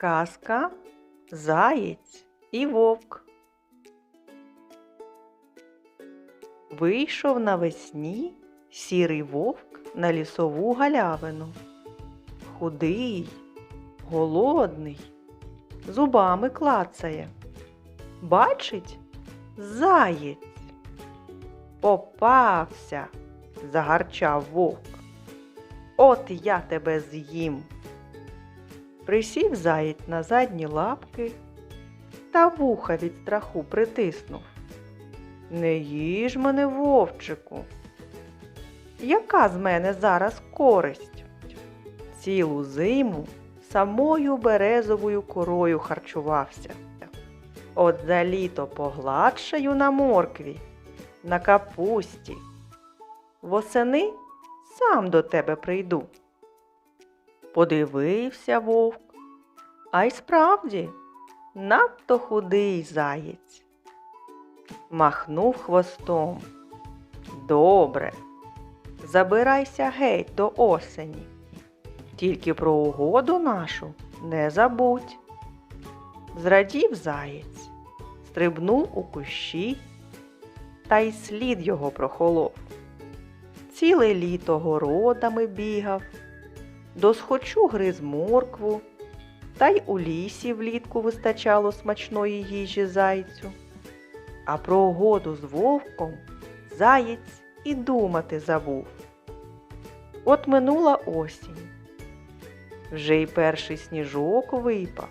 Казка, заєць і вовк. Вийшов навесні сірий вовк на лісову галявину. Худий, голодний, зубами клацає. Бачить заєць. Попався, загарчав вовк. От я тебе з'їм. Присів заєць на задні лапки та вуха від страху притиснув. Не їж мене, вовчику. Яка з мене зараз користь? Цілу зиму самою березовою корою харчувався. От за літо погладшаю на моркві, на капусті. Восени сам до тебе прийду. Подивився вовк, а й справді надто худий заєць. Махнув хвостом. Добре, забирайся геть до осені. Тільки про угоду нашу не забудь. Зрадів заєць, стрибнув у кущі, та й слід його прохолов. Ціле літо городами бігав, досхочу гриз моркву, та й у лісі влітку вистачало смачної їжі зайцю. А про угоду з вовком заєць і думати забув. От минула осінь. Вже й перший сніжок випав.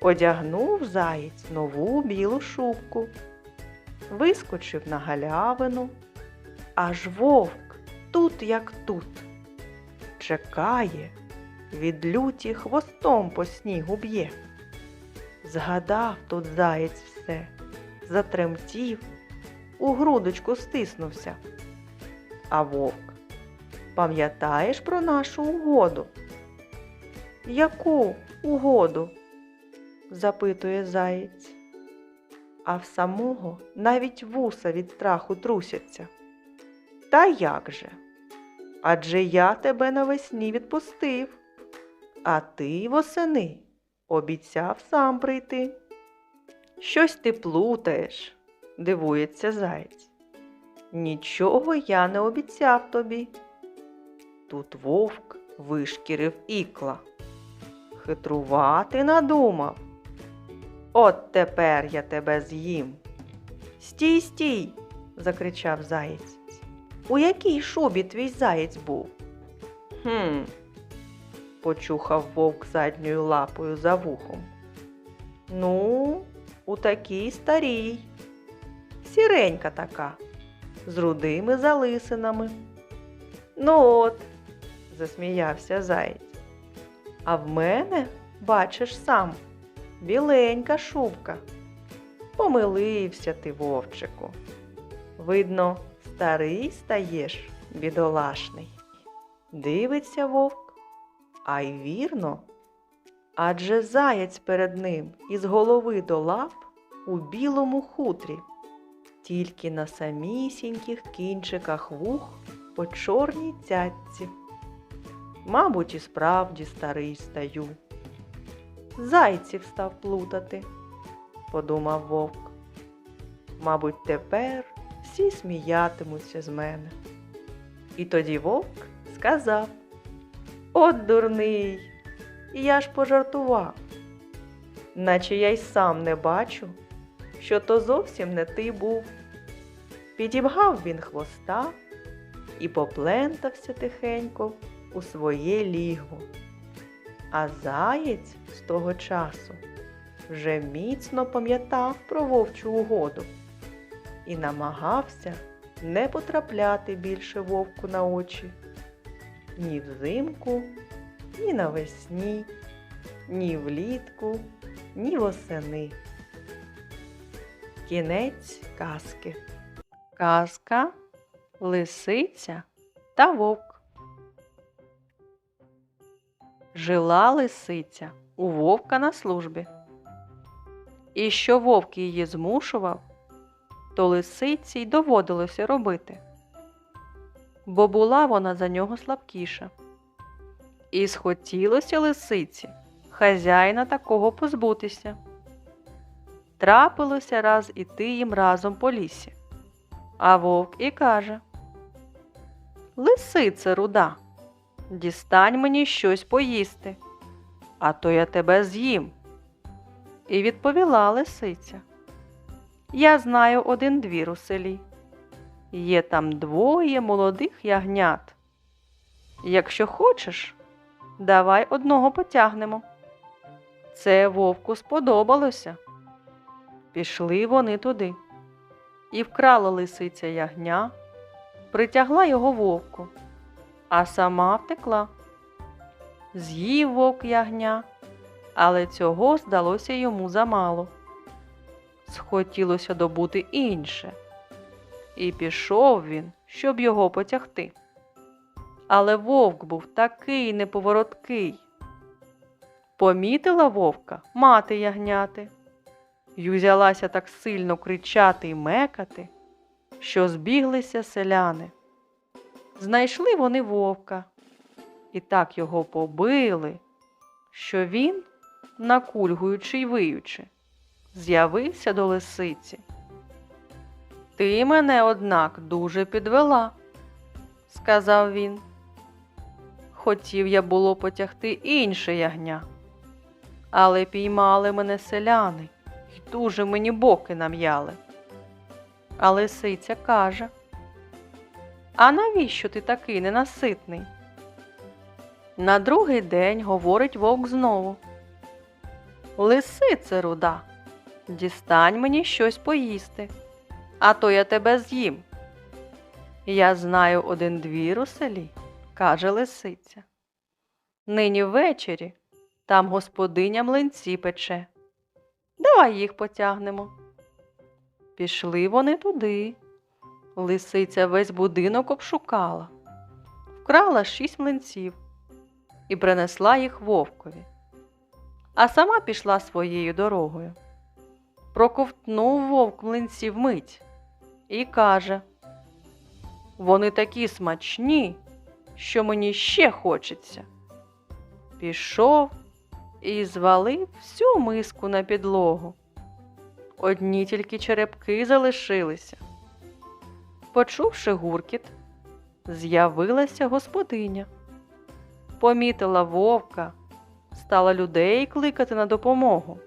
Одягнув заєць нову білу шубку, вискочив на галявину, аж вовк тут як тут. Чекає, від люті хвостом по снігу б'є. Згадав тут заєць все, затремтів, у грудочку стиснувся. А вовк, пам'ятаєш про нашу угоду? Яку угоду? запитує заєць. А в самого навіть вуса від страху трусяться. Та як же? Адже я тебе навесні відпустив, а ти восени обіцяв сам прийти. Щось ти плутаєш, дивується заєць. Нічого я не обіцяв тобі. Тут вовк вишкірив ікла. Хитрувати надумав. От тепер я тебе з'їм. Стій, стій, закричав заєць. У якій шубі твій заєць був? Хм, почухав вовк задньою лапою за вухом. Ну, у такій старій. Сіренька така, з рудими залисинами. Ну от, засміявся заєць. А в мене, бачиш сам, біленька шубка. Помилився ти, вовчику. Видно, старий стаєш, бідолашний. Дивиться вовк, а й вірно. Адже заяць перед ним із голови до лап у білому хутрі, тільки на самісіньких кінчиках вух по чорній цятці. Мабуть, і справді старий стаю. Зайців став плутати, подумав вовк. Мабуть, тепер всі сміятимуться з мене. І тоді вовк сказав От дурний, я ж пожартував, наче я й сам не бачу, що то зовсім не ти був. Підібгав він хвоста і поплентався тихенько у своє лігво. А заєць з того часу вже міцно пам'ятав про вовчу угоду і намагався не потрапляти більше вовку на очі ні взимку, ні навесні, ні влітку, ні восени. Кінець казки. Казка, лисиця та вовк. Жила лисиця у вовка на службі. І що вовк її змушував, то лисиці й доводилося робити, бо була вона за нього слабкіша. І схотілося лисиці хазяїна такого позбутися. Трапилося раз іти їм разом по лісі. А вовк і каже Лисице руда, дістань мені щось поїсти, а то я тебе з'їм. І відповіла лисиця. Я знаю один двір у селі. Є там двоє молодих ягнят. Якщо хочеш, давай одного потягнемо. Це вовку сподобалося. Пішли вони туди. І вкрала лисиця ягня, притягла його вовку, а сама втекла. З'їв вовк ягня, але цього здалося йому замало. Схотілося добути інше. І пішов він, щоб його потягти. Але вовк був такий неповороткий. Помітила вовка мати ягняти й узялася так сильно кричати й мекати, що збіглися селяни. Знайшли вони вовка і так його побили, що він, накульгуючи й виючи, з'явився до лисиці. Ти мене, однак, дуже підвела, сказав він. Хотів я було потягти інше ягня, але піймали мене селяни й дуже мені боки нам'яли. А лисиця каже А навіщо ти такий ненаситний? На другий день говорить вовк знову. Лисице руда, дістань мені щось поїсти, а то я тебе з'їм. Я знаю один двір у селі, каже лисиця. Нині ввечері там господиня млинці пече. Давай їх потягнемо. Пішли вони туди. Лисиця весь будинок обшукала, вкрала шість млинців і принесла їх вовкові, а сама пішла своєю дорогою. Проковтнув вовк млинців мить і каже Вони такі смачні, що мені ще хочеться. Пішов і звалив всю миску на підлогу. Одні тільки черепки залишилися. Почувши гуркіт, з'явилася господиня. Помітила вовка, стала людей кликати на допомогу.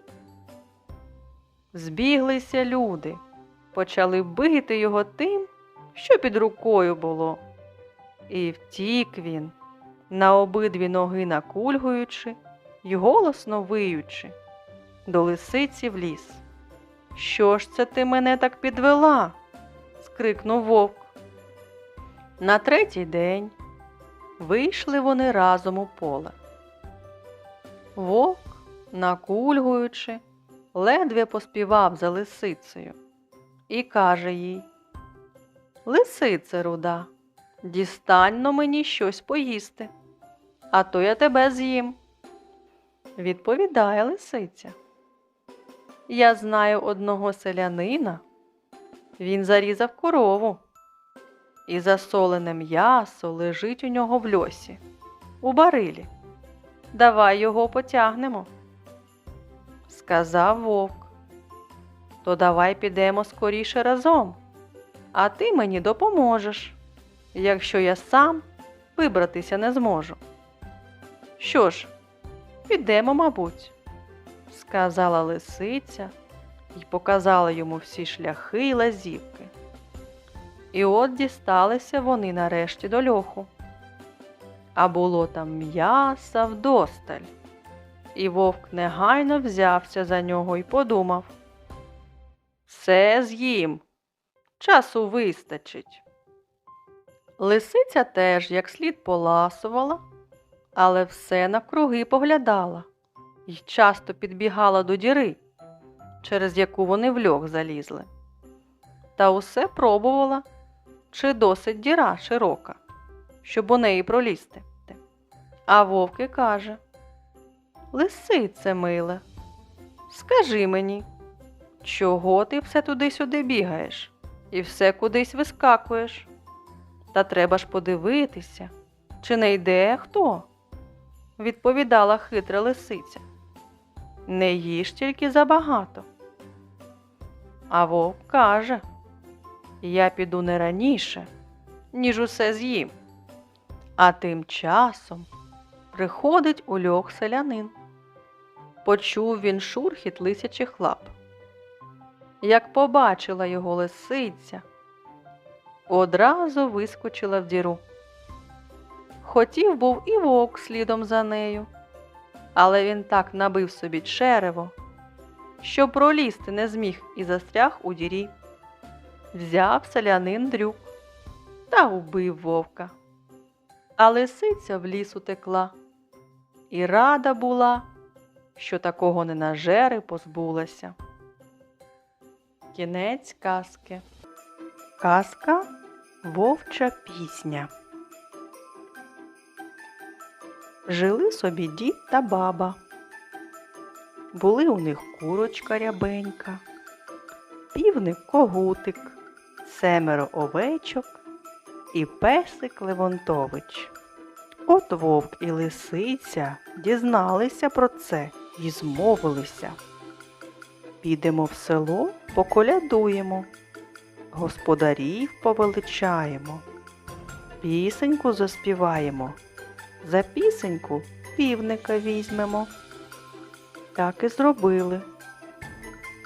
Збіглися люди, почали бити його тим, що під рукою було. І втік він, на обидві ноги накульгуючи й голосно виючи, до лисиці в ліс. Що ж це ти мене так підвела? скрикнув вовк. На третій день вийшли вони разом у поле. Вовк, накульгуючи, ледве поспівав за лисицею і каже їй Лисице руда, дістань но мені щось поїсти, а то я тебе з'їм. Відповідає лисиця. Я знаю одного селянина. Він зарізав корову, і засолене м'ясо лежить у нього в льосі, у барилі. Давай його потягнемо. Сказав вовк. То давай підемо скоріше разом, а ти мені допоможеш, якщо я сам вибратися не зможу. Що ж, підемо, мабуть, сказала лисиця і показала йому всі шляхи й лазівки. І от дісталися вони нарешті до льоху. А було там м'яса вдосталь. І вовк негайно взявся за нього і подумав Все з'їм, часу вистачить. Лисиця теж як слід поласувала, але все навкруги поглядала і часто підбігала до діри, через яку вони в льох залізли. Та усе пробувала, чи досить діра широка, щоб у неї пролізти. А вовки каже Лисице миле, скажи мені, чого ти все туди-сюди бігаєш і все кудись вискакуєш? Та треба ж подивитися, чи не йде хто? відповідала хитра лисиця. Не їж тільки забагато. А вовк каже, я піду не раніше, ніж усе з'їм. А тим часом приходить у льох селянин. Почув він шурхіт лисячих лап. Як побачила його лисиця, одразу вискочила в діру. Хотів був і вовк слідом за нею, але він так набив собі черево, що пролізти не зміг і застряг у дірі. Взяв селянин дрюк та вбив вовка. А лисиця в ліс утекла і рада була, що такого ненажери позбулася. Кінець казки. Казка Вовча пісня. Жили собі дід та баба. Були у них курочка рябенька, півник когутик, семеро овечок і песик Левонтович. От вовк і лисиця дізналися про це і змовилися. Підемо в село, поколядуємо, господарів повеличаємо, пісеньку заспіваємо, за пісеньку півника візьмемо. Так і зробили.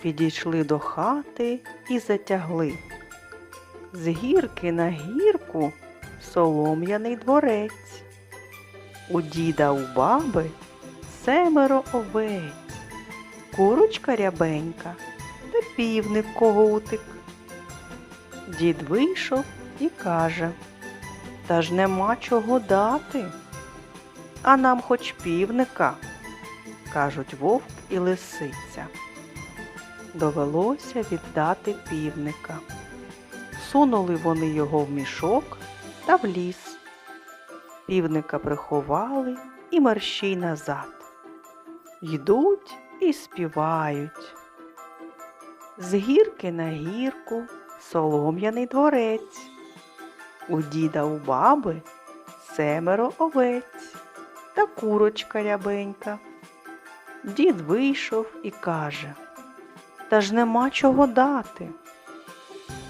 Підійшли до хати і затягли. З гірки на гірку солом'яний дворець. У діда у баби семеро овець, курочка рябенька та півник когутик. Дід вийшов і каже, та ж нема чого дати, а нам хоч півника, кажуть вовк і лисиця. Довелося віддати півника. Сунули вони його в мішок та в ліс. Півника приховали і мерщій назад. Йдуть і співають. З гірки на гірку солом'яний дворець. У діда у баби семеро овець та курочка рябенька. Дід вийшов і каже, та ж нема чого дати.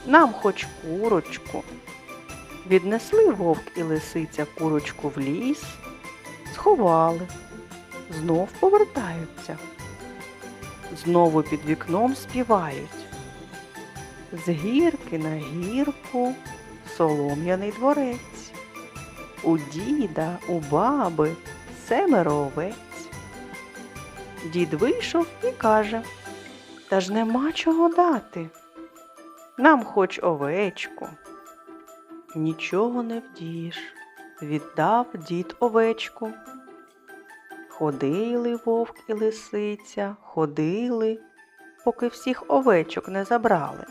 Нам хоч курочку. Віднесли вовк і лисиця курочку в ліс, сховали, знов повертаються. Знову під вікном співають. З гірки на гірку солом'яний дворець. У діда, у баби семеро овець. Дід вийшов і каже, та ж нема чого дати. Нам хоч овечку. Нічого не вдієш, віддав дід овечку. Ходили вовк і лисиця, ходили, поки всіх овечок не забрали.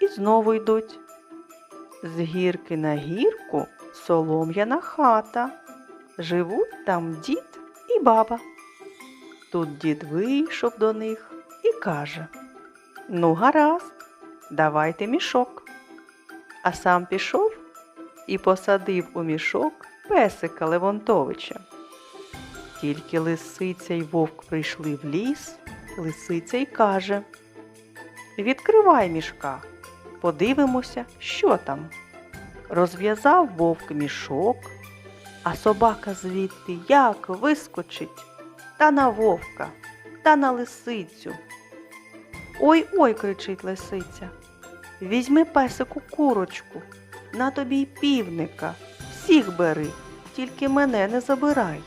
І знову йдуть. З гірки на гірку солом'яна хата. Живуть там дід і баба. Тут дід вийшов до них і каже Ну, гаразд, давайте мішок. А сам пішов і посадив у мішок песика Левонтовича. Тільки лисиця й вовк прийшли в ліс, лисиця й каже Відкривай мішка, подивимося, що там. Розв'язав вовк мішок, а собака звідти як вискочить та на вовка, та на лисицю. Ой ой, кричить лисиця. Візьми песику курочку, на тобі й півника, всіх бери, тільки мене не забирай.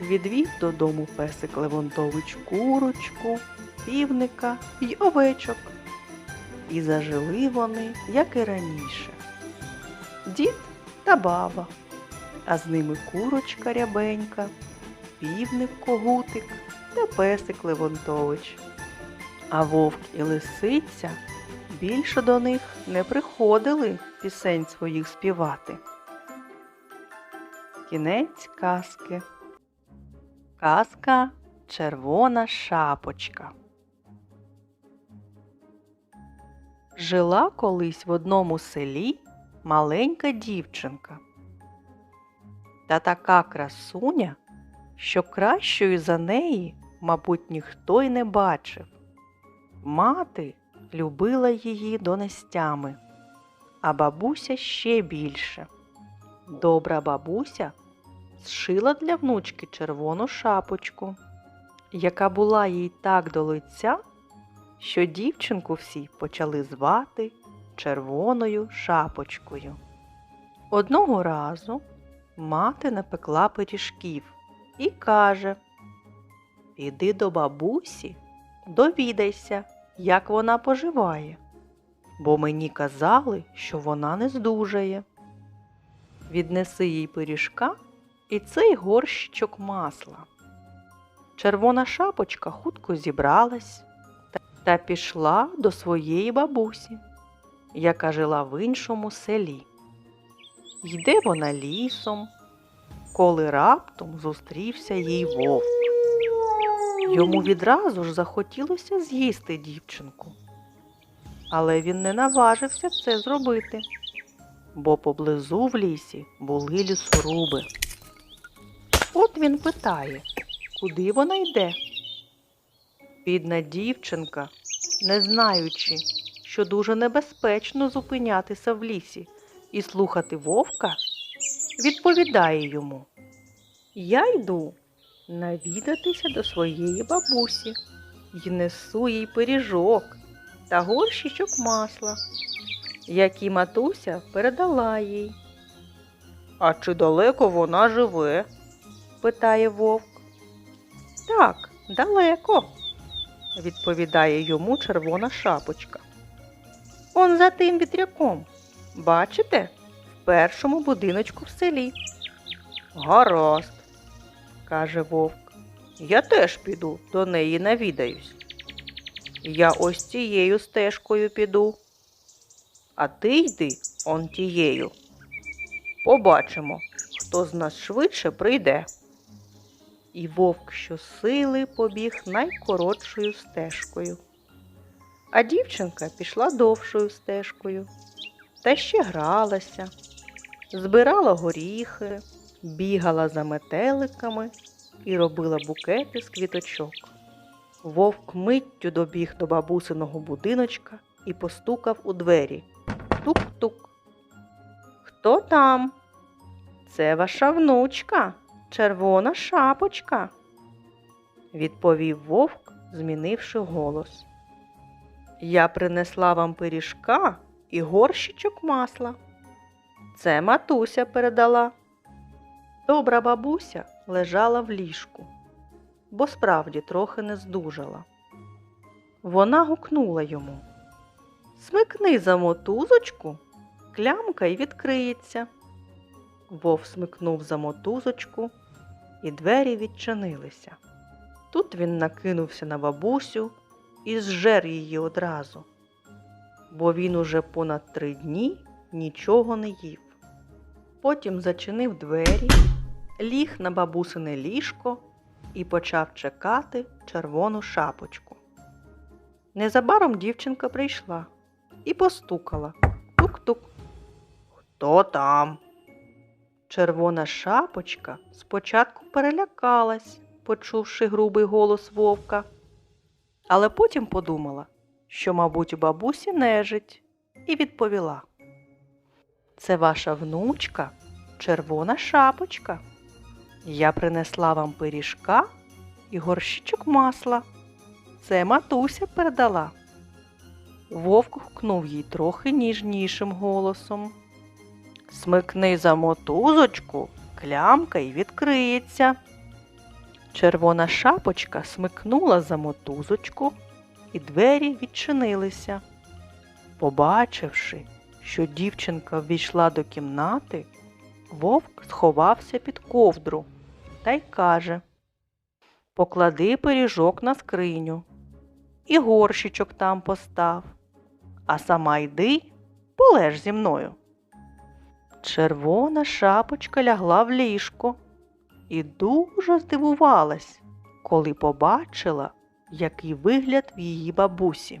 Відвів додому песик Левонтович курочку, півника й овечок. І зажили вони, як і раніше. Дід та баба, а з ними курочка рябенька, півник когутик та песик Левонтович. А вовк і лисиця більше до них не приходили пісень своїх співати. Кінець казки. Казка Червона шапочка. Жила колись в одному селі маленька дівчинка. Та така красуня, що кращою за неї мабуть, ніхто й не бачив. Мати любила її донестями, а бабуся ще більше. Добра бабуся зшила для внучки червону шапочку, яка була їй так до лиця, що дівчинку всі почали звати червоною шапочкою. Одного разу мати напекла пиріжків і каже Іди до бабусі, довідайся, як вона поживає, бо мені казали, що вона не здужає. Віднеси їй пиріжка і цей горщичок масла. Червона шапочка хутко зібралась та- пішла до своєї бабусі, яка жила в іншому селі. Йде вона лісом, коли раптом зустрівся їй вовк. Йому відразу ж захотілося з'їсти дівчинку. Але він не наважився це зробити, бо поблизу в лісі були лісоруби. От він питає, куди вона йде. Бідна дівчинка, не знаючи, що дуже небезпечно зупинятися в лісі і слухати вовка, відповідає йому Я йду навідатися до своєї бабусі і несу їй пиріжок та горщичок масла, які матуся передала їй. А чи далеко вона живе? Питає вовк. Так, далеко, відповідає йому червона шапочка. Он за тим вітряком. Бачите? В першому будиночку в селі. Гаразд, каже вовк. Я теж піду до неї навідаюсь. Я ось цією стежкою піду. А ти йди он тією. Побачимо, хто з нас швидше прийде. І вовк щосили побіг найкоротшою стежкою. А дівчинка пішла довшою стежкою та ще гралася, збирала горіхи, бігала за метеликами і робила букети з квіточок. Вовк миттю добіг до бабусиного будиночка і постукав у двері. Тук-тук. Хто там? Це ваша внучка, червона шапочка, відповів вовк, змінивши голос. Я принесла вам пиріжка і горщичок масла. Це матуся передала. Добра бабуся лежала в ліжку, бо справді трохи не здужала. Вона гукнула йому Смикни за мотузочку, клямка й відкриється. Вов смикнув за мотузочку, і двері відчинилися. Тут він накинувся на бабусю і зжер її одразу, бо він уже понад три дні нічого не їв. Потім зачинив двері, ліг на бабусине ліжко і почав чекати червону шапочку. Незабаром дівчинка прийшла і постукала. Тук-тук. Хто там? Червона шапочка спочатку перелякалась, почувши грубий голос вовка, але потім подумала, що, мабуть, у бабусі нежить, і відповіла. Це ваша внучка, червона шапочка. Я принесла вам пиріжка і горщичок масла. Це матуся передала. Вовк гукнув їй трохи ніжнішим голосом. Смикни за мотузочку, клямка й відкриється. Червона шапочка смикнула за мотузочку, і двері відчинилися. Побачивши, що дівчинка ввійшла до кімнати, вовк сховався під ковдру та й каже Поклади пиріжок на скриню і горщичок там постав, а сама йди, полеж зі мною. Червона шапочка лягла в ліжко і дуже здивувалась, коли побачила, який вигляд в її бабусі.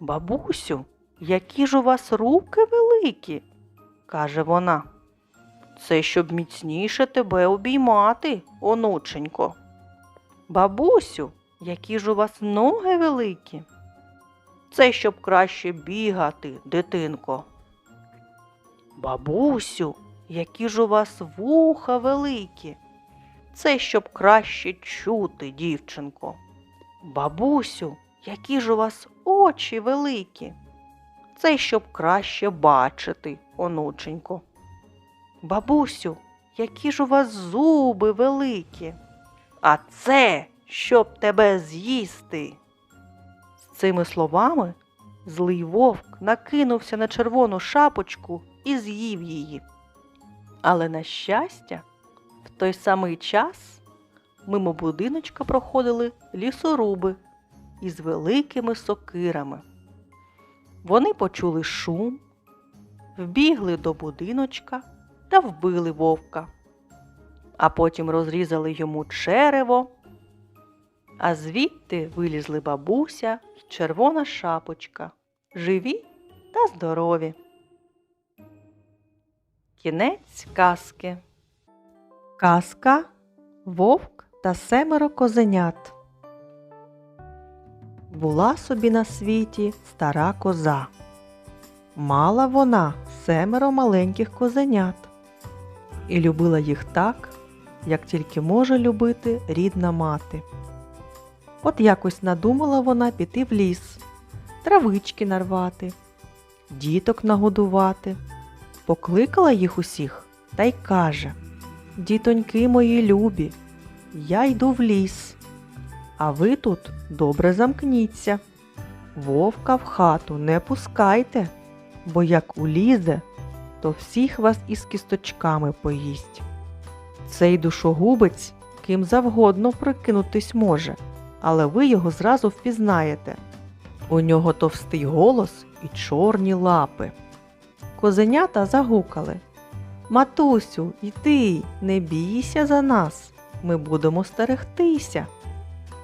Бабусю, які ж у вас руки великі, каже вона. Це щоб міцніше тебе обіймати, онученько. Бабусю, які ж у вас ноги великі? Це щоб краще бігати, дитинко. Бабусю, які ж у вас вуха великі? Це щоб краще чути, дівчинко. Бабусю, які ж у вас очі великі? Це щоб краще бачити, онученько. Бабусю, які ж у вас зуби великі? А це щоб тебе з'їсти. З цими словами злий вовк накинувся на червону шапочку і з'їв її. Але, на щастя, в той самий час мимо будиночка проходили лісоруби із великими сокирами. Вони почули шум, вбігли до будиночка та вбили вовка, а потім розрізали йому черево, а звідти вилізли бабуся й червона шапочка, живі та здорові. Кінець казки. Казка Вовк та семеро козенят. Була собі на світі стара коза. Мала вона семеро маленьких козенят і любила їх так, як тільки може любити рідна мати. От якось надумала вона піти в ліс, травички нарвати, діток нагодувати, покликала їх усіх та й каже Дітоньки мої любі, я йду в ліс, а ви тут добре замкніться. Вовка в хату не пускайте, бо як улізе, то всіх вас із кісточками поїсть. Цей душогубець ким завгодно прикинутись може, але ви його зразу впізнаєте. У нього товстий голос і чорні лапи. Козенята загукали. Матусю, ти, не бійся за нас, ми будемо стерегтися.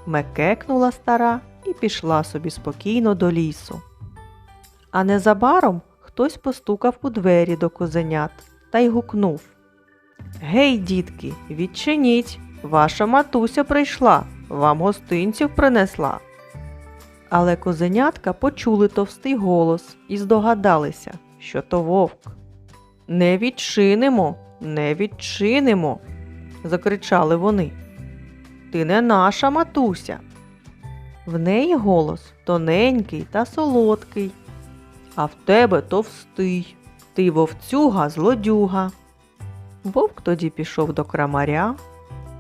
Мекекнула стара і пішла собі спокійно до лісу. А незабаром хтось постукав у двері до козенят та й гукнув Гей, дітки, відчиніть, ваша матуся прийшла, вам гостинців принесла. Але козенятка почули товстий голос і здогадалися, що то вовк. Не відчинимо, не відчинимо, закричали вони. Ти не наша матуся. В неї голос тоненький та солодкий, а в тебе товстий. Ти вовцюга злодюга. Вовк тоді пішов до крамаря,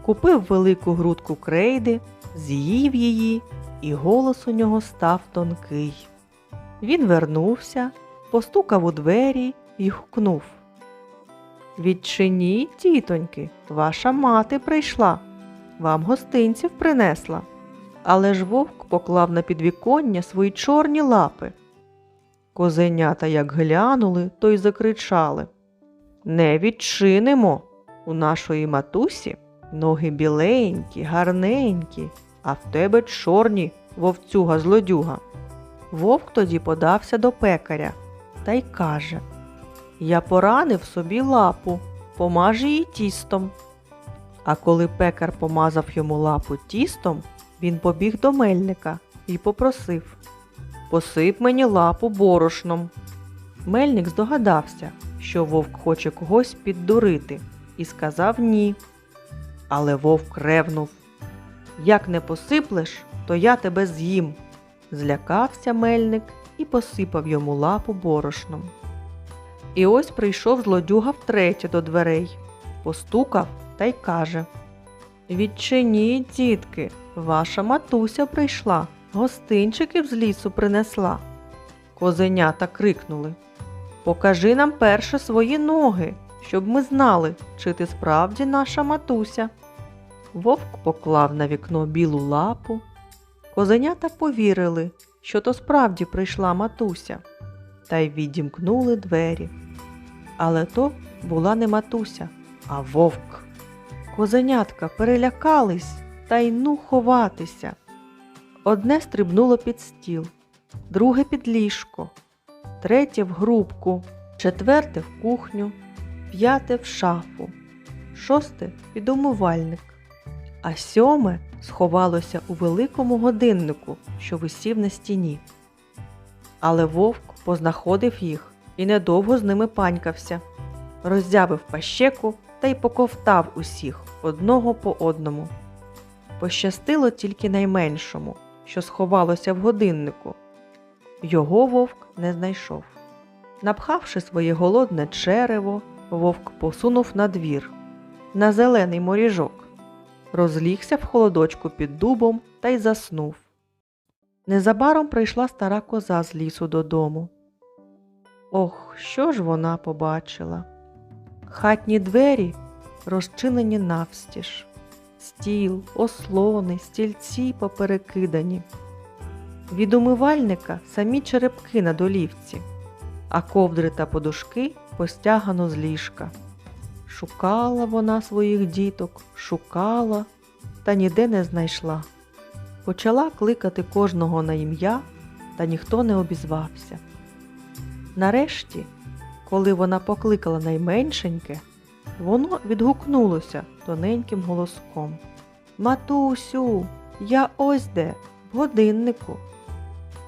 купив велику грудку крейди, з'їв її, і голос у нього став тонкий. Він вернувся, постукав у двері і гукнув. Відчиніть, тітоньки, ваша мати прийшла, вам гостинців принесла. Але ж вовк поклав на підвіконня свої чорні лапи. Козенята як глянули, то й закричали Не відчинимо. У нашої матусі ноги біленькі, гарненькі, а в тебе чорні вовцюга злодюга. Вовк тоді подався до пекаря та й каже Я поранив собі лапу, помаж її тістом. А коли пекар помазав йому лапу тістом, він побіг до мельника і попросив Посип мені лапу борошном. Мельник здогадався, що вовк хоче когось піддурити, і сказав ні. Але вовк ревнув Як не посиплеш, то я тебе з'їм. Злякався мельник і посипав йому лапу борошном. І ось прийшов злодюга втретє до дверей, постукав та й каже Відчиніть, дітки, ваша матуся прийшла, гостинчиків з лісу принесла. Козенята крикнули Покажи нам перше свої ноги, щоб ми знали, чи ти справді наша матуся. Вовк поклав на вікно білу лапу. Козенята повірили, що то справді прийшла матуся, та й відімкнули двері. Але то була не матуся, а вовк. Козенятка перелякались та й ну ховатися. Одне стрибнуло під стіл, друге під ліжко, третє в грубку, четверте в кухню, п'яте в шафу, шосте під умивальник, а сьоме сховалося у великому годиннику, що висів на стіні. Але вовк познаходив їх і недовго з ними панькався, роздявив пащеку та й поковтав усіх одного по одному. Пощастило тільки найменшому, що сховалося в годиннику. Його вовк не знайшов. Напхавши своє голодне черево, вовк посунув на двір, на зелений моріжок, розлігся в холодочку під дубом та й заснув. Незабаром прийшла стара коза з лісу додому. Ох, що ж вона побачила? Хатні двері розчинені навстіж, стіл, ослони, стільці поперекидані. Від умивальника самі черепки на долівці, а ковдри та подушки постягано з ліжка. Шукала вона своїх діток, шукала, та ніде не знайшла. Почала кликати кожного на ім'я, та ніхто не обізвався. Нарешті, коли вона покликала найменшеньке, воно відгукнулося тоненьким голоском. Матусю, я ось де, в годиннику.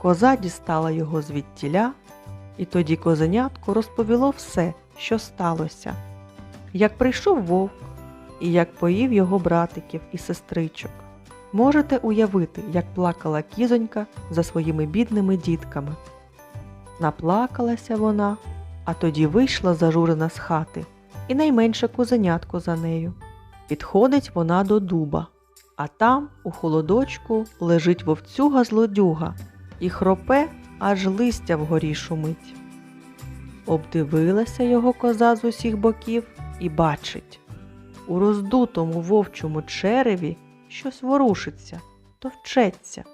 Коза дістала його звідтіля, і тоді козенятко розповіло все, що сталося, як прийшов вовк і як поїв його братиків і сестричок. Можете уявити, як плакала кізонька за своїми бідними дітками. Наплакалася вона, а тоді вийшла зажурена з хати, і найменше козенятко за нею. Підходить вона до дуба, а там, у холодочку, лежить вовцюга злодюга і хропе, аж листя вгорі шумить. Обдивилася його коза з усіх боків і бачить у роздутому вовчому череві щось ворушиться, товчеться.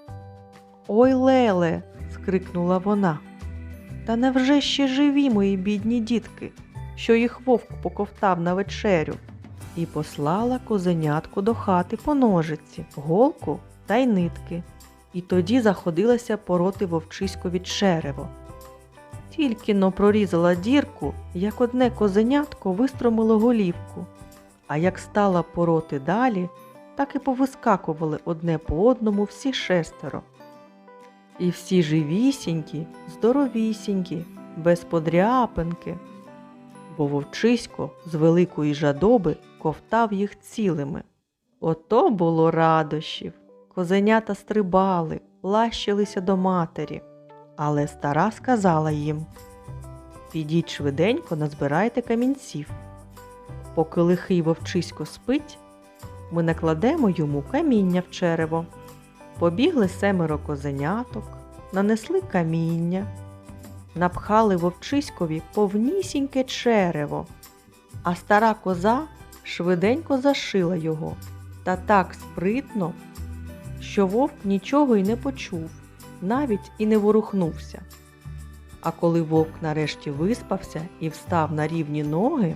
Ой, Леле. скрикнула вона. Та невже ще живі мої бідні дітки, що їх вовк поковтав на вечерю, і послала козенятку до хати по ножиці, голку та й нитки, і тоді заходилася пороти вовчиськові черево. Тільки но прорізала дірку, як одне козенятко вистромило голівку, а як стала пороти далі, так і повискакували одне по одному всі шестеро. І всі живісінькі, здоровісінькі, без подряпинки, бо вовчисько з великої жадоби ковтав їх цілими. Ото було радощів. Козенята стрибали, лащилися до матері. Але стара сказала їм Підіть швиденько, назбирайте камінців. Поки лихий вовчисько спить, ми накладемо йому каміння в черево. Побігли семеро козеняток, нанесли каміння, напхали вовчиськові повнісіньке черево, а стара коза швиденько зашила його та так спритно, що вовк нічого й не почув, навіть і не ворухнувся. А коли вовк нарешті виспався і встав на рівні ноги,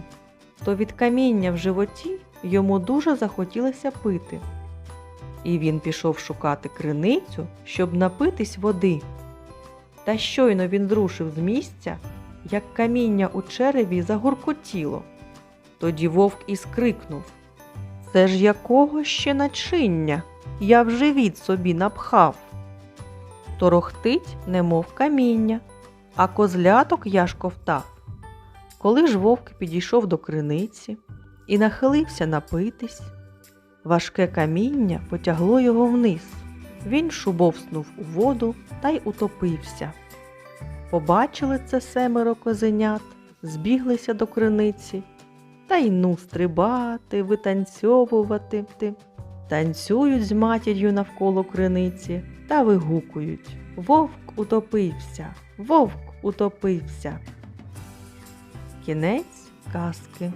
то від каміння в животі йому дуже захотілося пити. І він пішов шукати криницю, щоб напитись води. Та щойно він зрушив з місця, як каміння у череві загуркотіло. Тоді вовк і скрикнув Це ж якого ще начиння? Я в живіт собі напхав. Торохтить, немов каміння, а козляток я ж. Коли ж вовк підійшов до криниці і нахилився напитись, важке каміння потягло його вниз. Він шубовснув у воду та й утопився. Побачили це семеро козенят, збіглися до криниці та й ну стрибати, витанцьовувати. Танцюють з матір'ю навколо криниці та вигукують Вовк утопився, вовк утопився. Кінець казки.